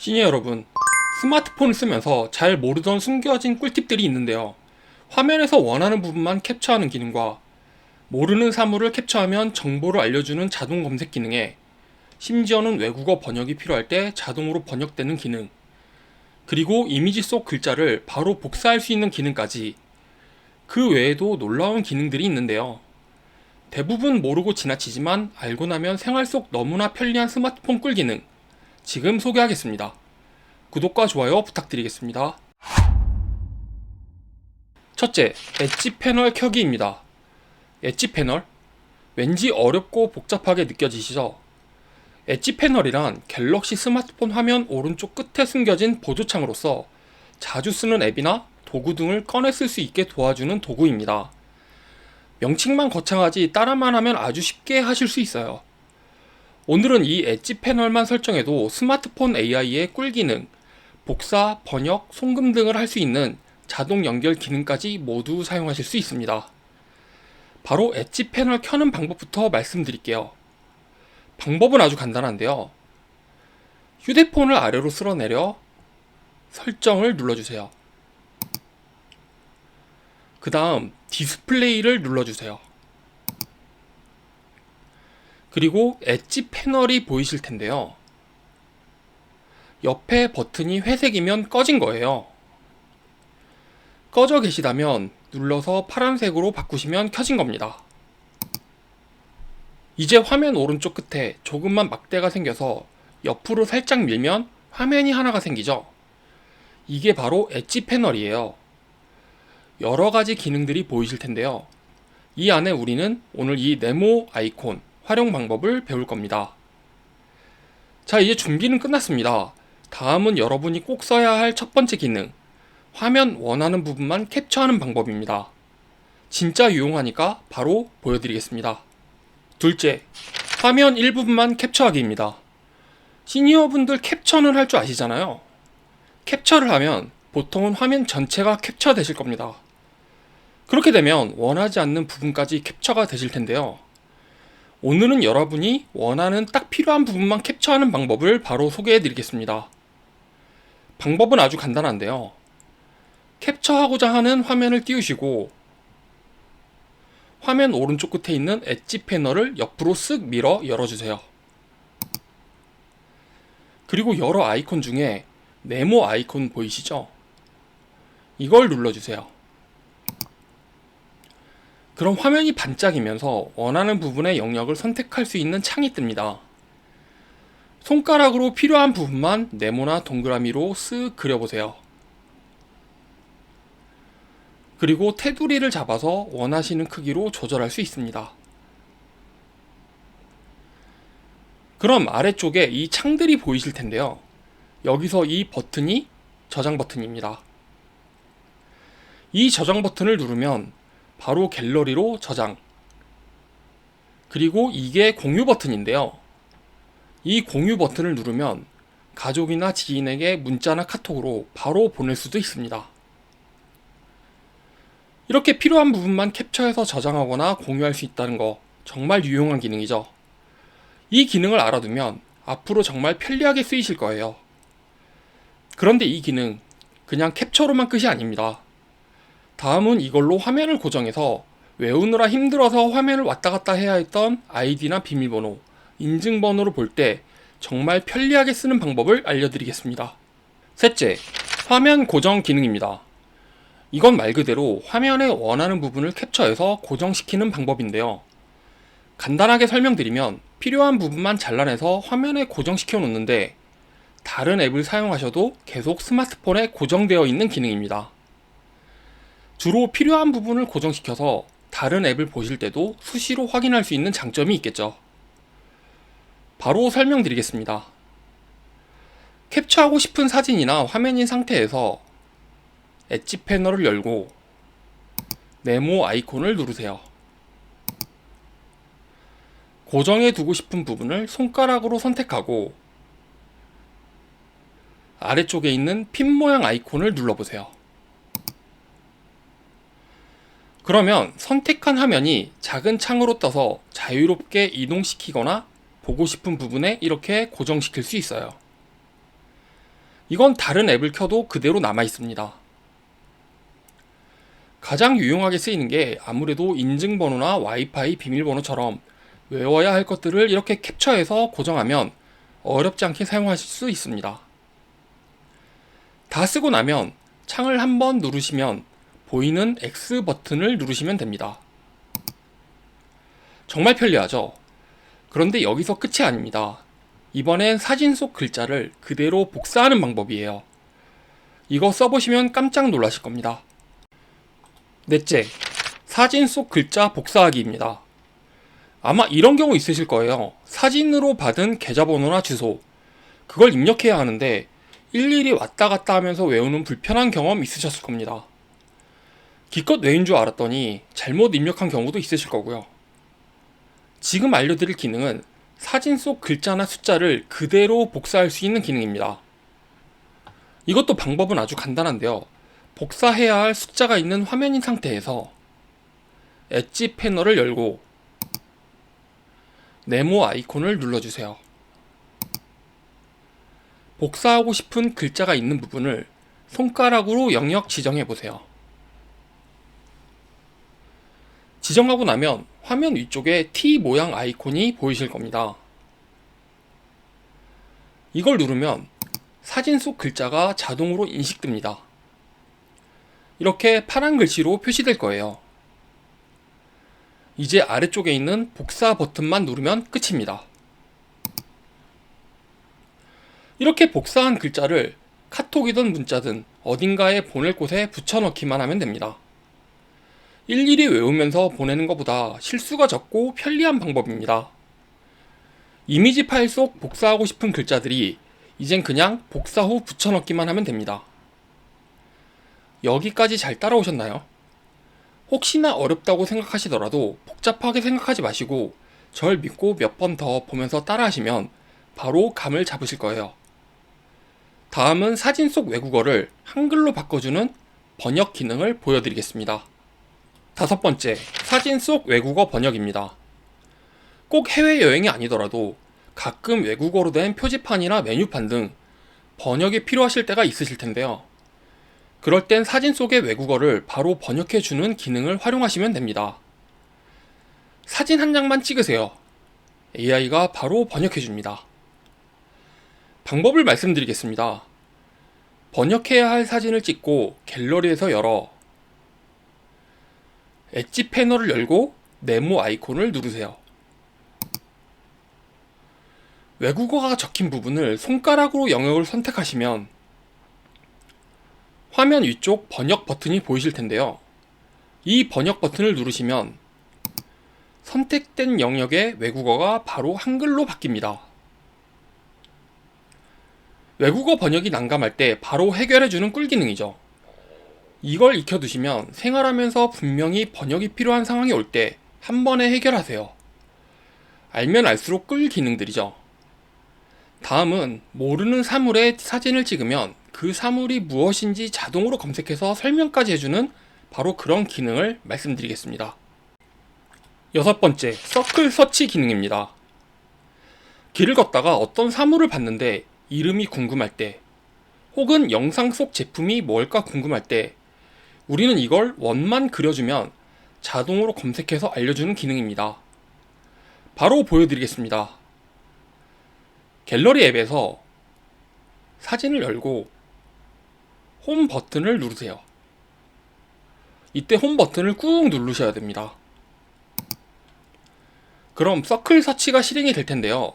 시니어 여러분, 스마트폰을 쓰면서 잘 모르던 숨겨진 꿀팁들이 있는데요. 화면에서 원하는 부분만 캡처하는 기능과 모르는 사물을 캡처하면 정보를 알려주는 자동 검색 기능에 심지어는 외국어 번역이 필요할 때 자동으로 번역되는 기능, 그리고 이미지 속 글자를 바로 복사할 수 있는 기능까지 그 외에도 놀라운 기능들이 있는데요. 대부분 모르고 지나치지만 알고 나면 생활 속 너무나 편리한 스마트폰 꿀 기능 지금 소개하겠습니다. 구독과 좋아요 부탁드리겠습니다. 첫째, 엣지 패널 켜기입니다. 엣지 패널? 왠지 어렵고 복잡하게 느껴지시죠? 엣지 패널이란 갤럭시 스마트폰 화면 오른쪽 끝에 숨겨진 보조창으로서 자주 쓰는 앱이나 도구 등을 꺼내 쓸 수 있게 도와주는 도구입니다. 명칭만 거창하지 따라만 하면 아주 쉽게 하실 수 있어요. 오늘은 이 엣지 패널만 설정해도 스마트폰 AI의 꿀 기능, 복사, 번역, 송금 등을 할 수 있는 자동 연결 기능까지 모두 사용하실 수 있습니다. 바로 엣지 패널 켜는 방법부터 말씀드릴게요. 방법은 아주 간단한데요. 휴대폰을 아래로 쓸어내려 설정을 눌러주세요. 그 다음 디스플레이를 눌러주세요. 그리고 엣지 패널이 보이실 텐데요. 옆에 버튼이 회색이면 꺼진 거예요. 꺼져 계시다면 눌러서 파란색으로 바꾸시면 켜진 겁니다. 이제 화면 오른쪽 끝에 조금만 막대가 생겨서 옆으로 살짝 밀면 화면이 하나가 생기죠. 이게 바로 엣지 패널이에요. 여러 가지 기능들이 보이실 텐데요. 이 안에 우리는 오늘 이 네모 아이콘 활용 방법을 배울 겁니다. 자, 이제 준비는 끝났습니다. 다음은 여러분이 꼭 써야 할 첫 번째 기능. 화면 원하는 부분만 캡처하는 방법입니다. 진짜 유용하니까 바로 보여드리겠습니다. 둘째, 화면 일부분만 캡처하기입니다. 시니어분들 캡처는 할 줄 아시잖아요. 캡처를 하면 보통은 화면 전체가 캡처 되실 겁니다. 그렇게 되면 원하지 않는 부분까지 캡처가 되실 텐데요. 오늘은 여러분이 원하는 딱 필요한 부분만 캡처하는 방법을 바로 소개해 드리겠습니다. 방법은 아주 간단한데요. 캡처하고자 하는 화면을 띄우시고 화면 오른쪽 끝에 있는 엣지 패널을 옆으로 쓱 밀어 열어주세요. 그리고 여러 아이콘 중에 네모 아이콘 보이시죠? 이걸 눌러주세요. 그럼 화면이 반짝이면서 원하는 부분의 영역을 선택할 수 있는 창이 뜹니다. 손가락으로 필요한 부분만 네모나 동그라미로 쓱 그려보세요. 그리고 테두리를 잡아서 원하시는 크기로 조절할 수 있습니다. 그럼 아래쪽에 이 창들이 보이실 텐데요. 여기서 이 버튼이 저장 버튼입니다. 이 저장 버튼을 누르면 바로 갤러리로 저장. 그리고 이게 공유 버튼인데요. 이 공유 버튼을 누르면 가족이나 지인에게 문자나 카톡으로 바로 보낼 수도 있습니다. 이렇게 필요한 부분만 캡처해서 저장하거나 공유할 수 있다는 거 정말 유용한 기능이죠. 이 기능을 알아두면 앞으로 정말 편리하게 쓰이실 거예요. 그런데 이 기능 그냥 캡처로만 끝이 아닙니다. 다음은 이걸로 화면을 고정해서 외우느라 힘들어서 화면을 왔다 갔다 해야 했던 아이디나 비밀번호, 인증번호를 볼때 정말 편리하게 쓰는 방법을 알려드리겠습니다. 셋째, 화면 고정 기능입니다. 이건 말 그대로 화면에 원하는 부분을 캡처해서 고정시키는 방법인데요. 간단하게 설명드리면 필요한 부분만 잘라내서 화면에 고정시켜 놓는데 다른 앱을 사용하셔도 계속 스마트폰에 고정되어 있는 기능입니다. 주로 필요한 부분을 고정시켜서 다른 앱을 보실 때도 수시로 확인할 수 있는 장점이 있겠죠. 바로 설명드리겠습니다. 캡처하고 싶은 사진이나 화면인 상태에서 엣지 패널을 열고 네모 아이콘을 누르세요. 고정해 두고 싶은 부분을 손가락으로 선택하고 아래쪽에 있는 핀 모양 아이콘을 눌러보세요. 그러면 선택한 화면이 작은 창으로 떠서 자유롭게 이동시키거나 보고 싶은 부분에 이렇게 고정시킬 수 있어요. 이건 다른 앱을 켜도 그대로 남아 있습니다. 가장 유용하게 쓰이는 게 아무래도 인증번호나 와이파이 비밀번호처럼 외워야 할 것들을 이렇게 캡처해서 고정하면 어렵지 않게 사용하실 수 있습니다. 다 쓰고 나면 창을 한번 누르시면 보이는 X 버튼을 누르시면 됩니다. 정말 편리하죠? 그런데 여기서 끝이 아닙니다. 이번엔 사진 속 글자를 그대로 복사하는 방법이에요. 이거 써보시면 깜짝 놀라실 겁니다. 넷째, 사진 속 글자 복사하기입니다. 아마 이런 경우 있으실 거예요. 사진으로 받은 계좌번호나 주소. 그걸 입력해야 하는데 일일이 왔다 갔다 하면서 외우는 불편한 경험 있으셨을 겁니다. 기껏 외인 줄 알았더니 잘못 입력한 경우도 있으실 거고요. 지금 알려드릴 기능은 사진 속 글자나 숫자를 그대로 복사할 수 있는 기능입니다. 이것도 방법은 아주 간단한데요. 복사해야 할 숫자가 있는 화면인 상태에서 엣지 패널을 열고 네모 아이콘을 눌러주세요. 복사하고 싶은 글자가 있는 부분을 손가락으로 영역 지정해 보세요. 지정하고 나면 화면 위쪽에 T 모양 아이콘이 보이실 겁니다. 이걸 누르면 사진 속 글자가 자동으로 인식됩니다. 이렇게 파란 글씨로 표시될 거예요. 이제 아래쪽에 있는 복사 버튼만 누르면 끝입니다. 이렇게 복사한 글자를 카톡이든 문자든 어딘가에 보낼 곳에 붙여넣기만 하면 됩니다. 일일이 외우면서 보내는 것보다 실수가 적고 편리한 방법입니다. 이미지 파일 속 복사하고 싶은 글자들이 이젠 그냥 복사 후 붙여넣기만 하면 됩니다. 여기까지 잘 따라오셨나요? 혹시나 어렵다고 생각하시더라도 복잡하게 생각하지 마시고 절 믿고 몇 번 더 보면서 따라하시면 바로 감을 잡으실 거예요. 다음은 사진 속 외국어를 한글로 바꿔주는 번역 기능을 보여드리겠습니다. 다섯 번째, 사진 속 외국어 번역입니다. 꼭 해외여행이 아니더라도 가끔 외국어로 된 표지판이나 메뉴판 등 번역이 필요하실 때가 있으실 텐데요. 그럴 땐 사진 속의 외국어를 바로 번역해주는 기능을 활용하시면 됩니다. 사진 한 장만 찍으세요. AI가 바로 번역해줍니다. 방법을 말씀드리겠습니다. 번역해야 할 사진을 찍고 갤러리에서 열어 엣지 패널을 열고 네모 아이콘을 누르세요. 외국어가 적힌 부분을 손가락으로 영역을 선택하시면 화면 위쪽 번역 버튼이 보이실 텐데요. 이 번역 버튼을 누르시면 선택된 영역의 외국어가 바로 한글로 바뀝니다. 외국어 번역이 난감할 때 바로 해결해주는 꿀 기능이죠. 이걸 익혀두시면 생활하면서 분명히 번역이 필요한 상황이 올 때 한 번에 해결하세요. 알면 알수록 끌 기능들이죠. 다음은 모르는 사물의 사진을 찍으면 그 사물이 무엇인지 자동으로 검색해서 설명까지 해주는 바로 그런 기능을 말씀드리겠습니다. 여섯 번째, 서클 서치 기능입니다. 길을 걷다가 어떤 사물을 봤는데 이름이 궁금할 때, 혹은 영상 속 제품이 뭘까 궁금할 때, 우리는 이걸 원만 그려주면 자동으로 검색해서 알려주는 기능입니다. 바로 보여드리겠습니다. 갤러리 앱에서 사진을 열고 홈 버튼을 누르세요. 이때 홈 버튼을 꾹 누르셔야 됩니다. 그럼 서클 서치가 실행이 될 텐데요.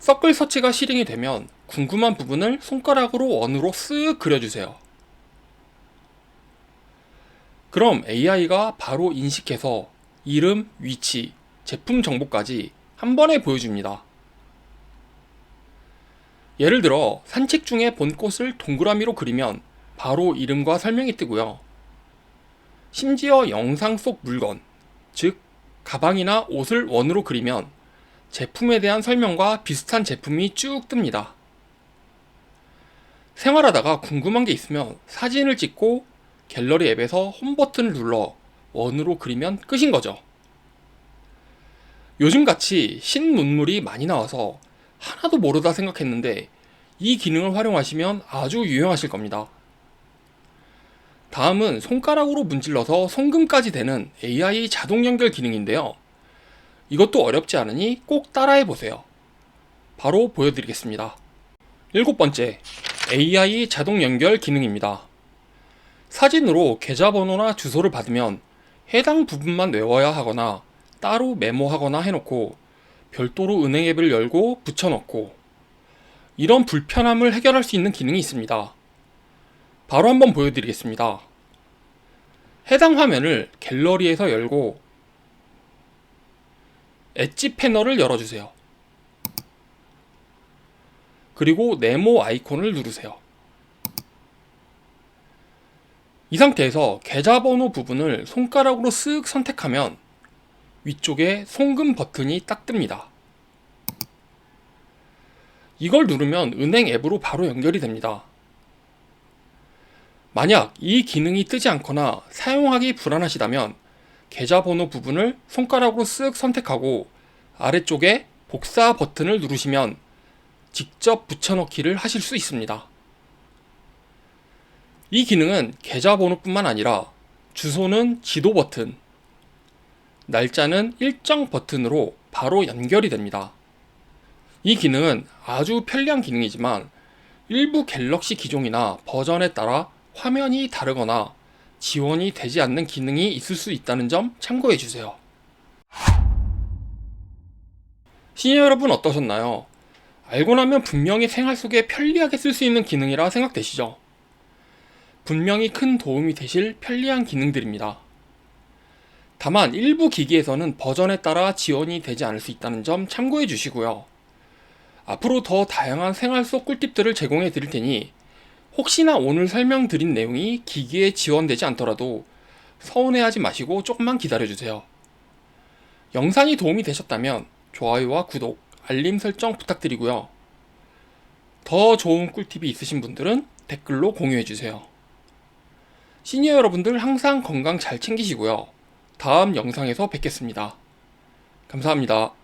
서클 서치가 실행이 되면 궁금한 부분을 손가락으로 원으로 쓱 그려주세요. 그럼 AI가 바로 인식해서 이름, 위치, 제품 정보까지 한 번에 보여줍니다. 예를 들어 산책 중에 본 꽃을 동그라미로 그리면 바로 이름과 설명이 뜨고요. 심지어 영상 속 물건, 즉 가방이나 옷을 원으로 그리면 제품에 대한 설명과 비슷한 제품이 쭉 뜹니다. 생활하다가 궁금한 게 있으면 사진을 찍고 갤러리 앱에서 홈 버튼을 눌러 원으로 그리면 끝인 거죠. 요즘같이 신문물이 많이 나와서 하나도 모르다 생각했는데 이 기능을 활용하시면 아주 유용하실 겁니다. 다음은 손가락으로 문질러서 송금까지 되는 AI 자동 연결 기능인데요. 이것도 어렵지 않으니 꼭 따라해 보세요. 바로 보여드리겠습니다. 일곱 번째, AI 자동 연결 기능입니다. 사진으로 계좌번호나 주소를 받으면 해당 부분만 외워야 하거나 따로 메모하거나 해놓고 별도로 은행 앱을 열고 붙여넣고 이런 불편함을 해결할 수 있는 기능이 있습니다. 바로 한번 보여드리겠습니다. 해당 화면을 갤러리에서 열고 엣지 패널을 열어주세요. 그리고 네모 아이콘을 누르세요. 이 상태에서 계좌번호 부분을 손가락으로 쓱 선택하면 위쪽에 송금 버튼이 딱 뜹니다. 이걸 누르면 은행 앱으로 바로 연결이 됩니다. 만약 이 기능이 뜨지 않거나 사용하기 불안하시다면 계좌번호 부분을 손가락으로 쓱 선택하고 아래쪽에 복사 버튼을 누르시면 직접 붙여넣기를 하실 수 있습니다. 이 기능은 계좌번호뿐만 아니라 주소는 지도 버튼, 날짜는 일정 버튼으로 바로 연결이 됩니다. 이 기능은 아주 편리한 기능이지만 일부 갤럭시 기종이나 버전에 따라 화면이 다르거나 지원이 되지 않는 기능이 있을 수 있다는 점 참고해 주세요. 시니어 여러분 어떠셨나요? 알고 나면 분명히 생활 속에 편리하게 쓸 수 있는 기능이라 생각되시죠? 분명히 큰 도움이 되실 편리한 기능들입니다. 다만 일부 기기에서는 버전에 따라 지원이 되지 않을 수 있다는 점 참고해 주시고요. 앞으로 더 다양한 생활 속 꿀팁들을 제공해 드릴 테니 혹시나 오늘 설명드린 내용이 기기에 지원되지 않더라도 서운해하지 마시고 조금만 기다려 주세요. 영상이 도움이 되셨다면 좋아요와 구독, 알림 설정 부탁드리고요. 더 좋은 꿀팁이 있으신 분들은 댓글로 공유해 주세요. 시니어 여러분들 항상 건강 잘 챙기시고요. 다음 영상에서 뵙겠습니다. 감사합니다.